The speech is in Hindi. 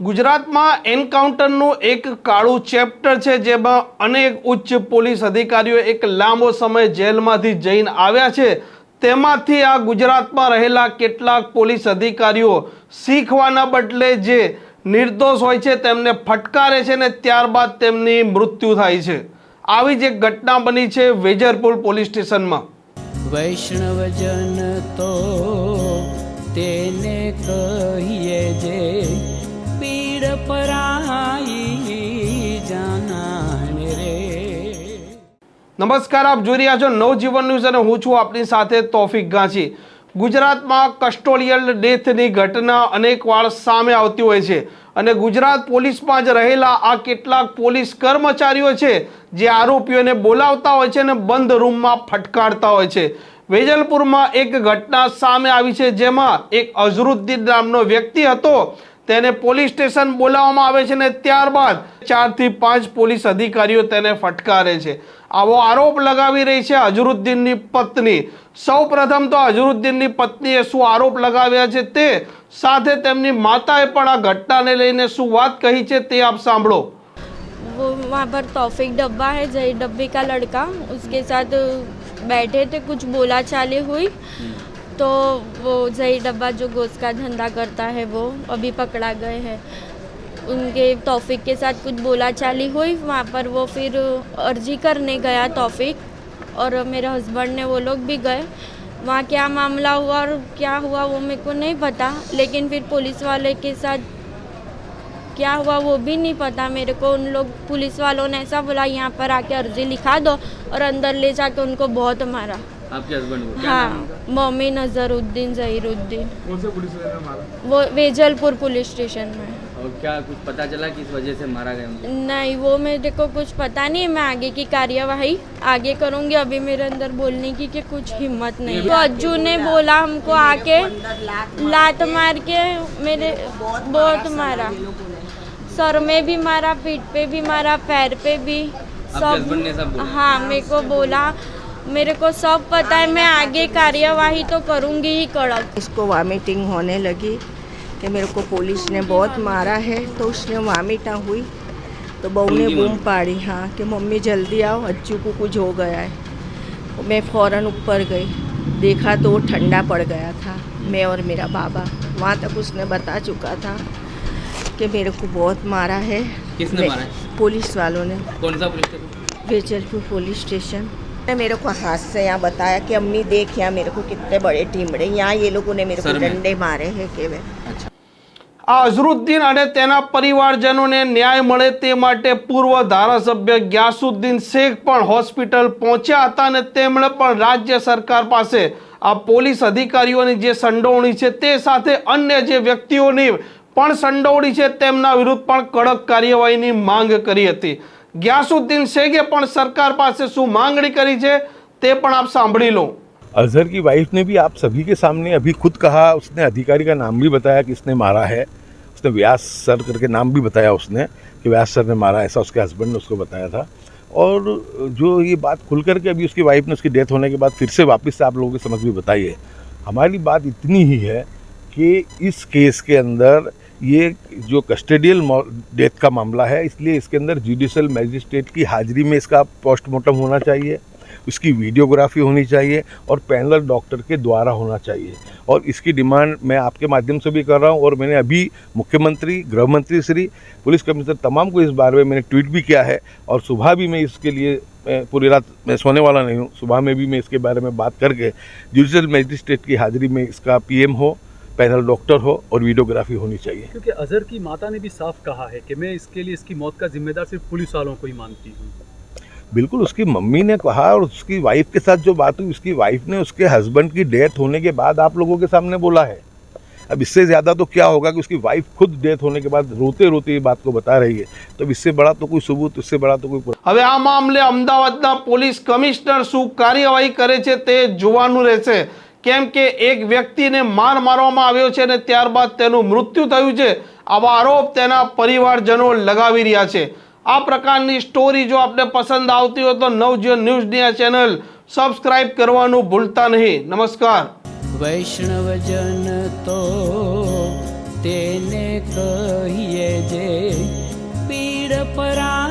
ગુજરાતમાં એન્કાઉન્ટરનું એક કાળું ચેપ્ટર છે, જેમાં અનેક ઉચ્ચ પોલીસ અધિકારીઓ એક લાંબો સમય જેલમાંથી જઈને આવ્યા છે. તેમાંથી આ ગુજરાતમાં રહેલા કેટલાક પોલીસ અધિકારીઓ શીખવાના બદલે જે નિર્દોષ હોય છે, તેમને ફટકારે છે ને ત્યારબાદ તેમની મૃત્યુ થાય છે. આવી જ એક ઘટના બની છે વેજરપુર પોલીસ સ્ટેશનમાં. વૈષ્ણવજન તો તેને કહીએ જે નમસ્કાર, આપ જોઈ રહ્યા છો નવજીવન ન્યૂઝ અને હું છું આપની સાથે તોફિક ગાંચી. ગુજરાતમાં કસ્ટોડિયલ ડેથની ઘટના અનેકવાર સામે આવતી હોય છે અને ગુજરાત પોલીસમાં જ રહેલા આ કેટલાક પોલીસ કર્મચારીઓ છે જે આરોપીઓને બોલાવતા હોય છે અને બંધ રૂમમાં ફટકારતા હોય છે. વેજલપુરમાં એક ઘટના સામે આવી છે જેમાં એક અઝરુદ્દીન નામનો વ્યક્તિ હતો તેને પોલીસ સ્ટેશન બોલાવવામાં આવે છે ને ત્યારબાદ ચારથી પાંચ પોલીસ અધિકારીઓ તેને ફટકારે છે આવો આરોપ લગાવી રહી છે અઝરુદ્દીનની પત્ની સૌ પ્રથમ તો અઝરુદ્દીનની પત્નીએ શું આરોપ લગાવ્યા છે તે સાથે તેમની માતાએ પણ આ ઘટનાને લઈને શું વાત કહી છે તે આપ સાંભળો वो वहाँ पर तौफिक डब्बा है जय डब्बे का लड़का उसके साथ बैठे थे कुछ बोला चाली हुई तो वो जय डब्बा जो गोश्त का धंधा करता है वो अभी पकड़ा गए हैं। उनके तौफिक के साथ कुछ बोला चाली हुई, वहाँ पर वो फिर अर्जी करने गया तौफिक और मेरे हस्बैंड ने वो लोग भी गए। वहाँ क्या मामला हुआ और क्या हुआ वो मेरे को नहीं पता, लेकिन फिर पुलिस वाले के साथ क्या हुआ वो भी नहीं पता। मेरे को उन लोग, पुलिस वालों ने ऐसा बोला, यहाँ पर आके अर्जी लिखा दो और अंदर ले जाके उनको बहुत मारा। आपके हस्बैंड को क्या नाम हाँ मम्मी नजरुद्दीन जहीरुद्दीन। कौन से पुलिस वाले ने मारा वो वेजलपुर पुलिस स्टेशन में और क्या कुछ पता चला किस वजह से मारा गया उनको? नहीं वो मेरे को कुछ पता नहीं है मैं आगे की कार्यवाही आगे करूँगी अभी मेरे अंदर बोलने की कि कुछ हिम्मत नहीं। तो अज्जू ने बोला। हमको आके लात मार के मेरे बहुत मारा। सर में भी मारा पीठ पे भी मारा पैर पे भी ने सब बोला? हाँ मेरे को बोला। मेरे को सब पता है मैं आगे कार्यवाही तो करूँगी ही कड़क। इसको वॉमिटिंग होने लगी कि मेरे को पुलिस ने बहुत मारा है तो उसने वॉमिटा हुई। तो बहू ने बूम पाड़ी हाँ कि मम्मी जल्दी आओ अच्छू को कुछ हो गया है। मैं फ़ौरन ऊपर गई देखा तो वो ठंडा पड़ गया था मैं और मेरा बाबा। वहाँ तक उसने बता चुका था कि मेरे को बहुत मारा है। किसने मारा है? पुलिस वालों ने। कौन सा police station? Vejalpur police station. मेरे को हाथ से यहाँ बताया कि अम्मी देख यहाँ मेरे को कितने बड़े टीमड़े यहाँ ये लोगों ने मेरे को सर में? डंडे मारे हैं कि वे अच्छा આ અઝરુદ્દીન અને તેના પરિવારજનોને ન્યાય મળે તે માટે પૂર્વ ધારાસભ્ય ગ્યાસુદ્દીન શેખ પણ હોસ્પિટલ પહોંચ્યા હતા અને તેમણે પણ રાજ્ય સરકાર પાસે આ પોલીસ અધિકારીઓની જે સંડોવણી છે તે સાથે અન્ય જે વ્યક્તિઓની પણ સંડોવણી છે તેમના વિરુદ્ધ પણ કડક કાર્યવાહીની માંગ કરી હતી ગ્યાસુદ્દીન શેખે પણ સરકાર પાસે શું માંગણી કરી છે તે પણ આપ સાંભળી લો अजहर की वाइफ ने भी आप सभी के सामने अभी खुद कहा उसने अधिकारी का नाम भी बताया कि इसने मारा है उसने व्यास सर करके नाम भी बताया उसने कि व्यास सर ने मारा ऐसा उसके हस्बैंड ने उसको बताया था और जो ये बात खुल करके अभी उसकी वाइफ ने उसकी डेथ होने के बाद फिर से वापस से आप लोगों के समझ भी बताई है हमारी बात इतनी ही है कि इस केस के अंदर ये जो कस्टडियल डेथ का मामला है, इसलिए इसके अंदर जुडिशल मैजिस्ट्रेट की हाजिरी में इसका पोस्टमार्टम होना चाहिए, उसकी वीडियोग्राफी होनी चाहिए और पैनल डॉक्टर के द्वारा होना चाहिए। और इसकी डिमांड मैं आपके माध्यम से भी कर रहा हूँ और मैंने अभी मुख्यमंत्री, गृह मंत्री श्री, पुलिस कमिश्नर तमाम को इस बारे में मैंने ट्वीट भी किया है और सुबह भी मैं इसके लिए पूरी रात मैं सोने वाला नहीं हूँ, सुबह में भी मैं इसके बारे में बात करके जुडिशल मजिस्ट्रेट की हाजिरी में इसका पीएम हो पैनल डॉक्टर हो और वीडियोग्राफी होनी चाहिए क्योंकि अजहर की माता ने भी साफ कहा है कि मैं इसके लिए इसकी मौत का जिम्मेदार सिर्फ पुलिस वालों को ही मानती हूँ बिल्कुल उसकी मम्मी ने कहा और उसकी वाइफ के साथ जो बात हुई उसकी वाइफ ने उसके हस्बैंड की डेथ होने के बाद आप लोगों के सामने बोला है अब इससे ज़्यादा तो क्या होगा कि उसकी वाइफ खुद डेथ होने के बाद रोते रोते ये बात को बता रही है तो अब इससे बड़ा तो कोई सबूत इससे बड़ा तो कोई હવે આ મામલે અમદાવાદના પોલીસ કમિશનર શું કાર્યવાહી કરે છે તે જોવાનું રહેશે કેમ કે એક વ્યક્તિને માર મારવામાં આવ્યો છે અને ત્યારબાદ તેનું મૃત્યુ થયું છે, આવા આરોપ તેના પરિવારજનો લગાવી રહ્યા છે. આ પ્રકારની સ્ટોરી જો આપને પસંદ આવતી હોય તો નવજીવન ન્યૂઝની આ ચેનલ સબસ્ક્રાઇબ કરવાનું ભૂલતા નહીં. નમસ્કાર. વૈષ્ણવજન તો તેને કહીએ જે પીડ પરાઈ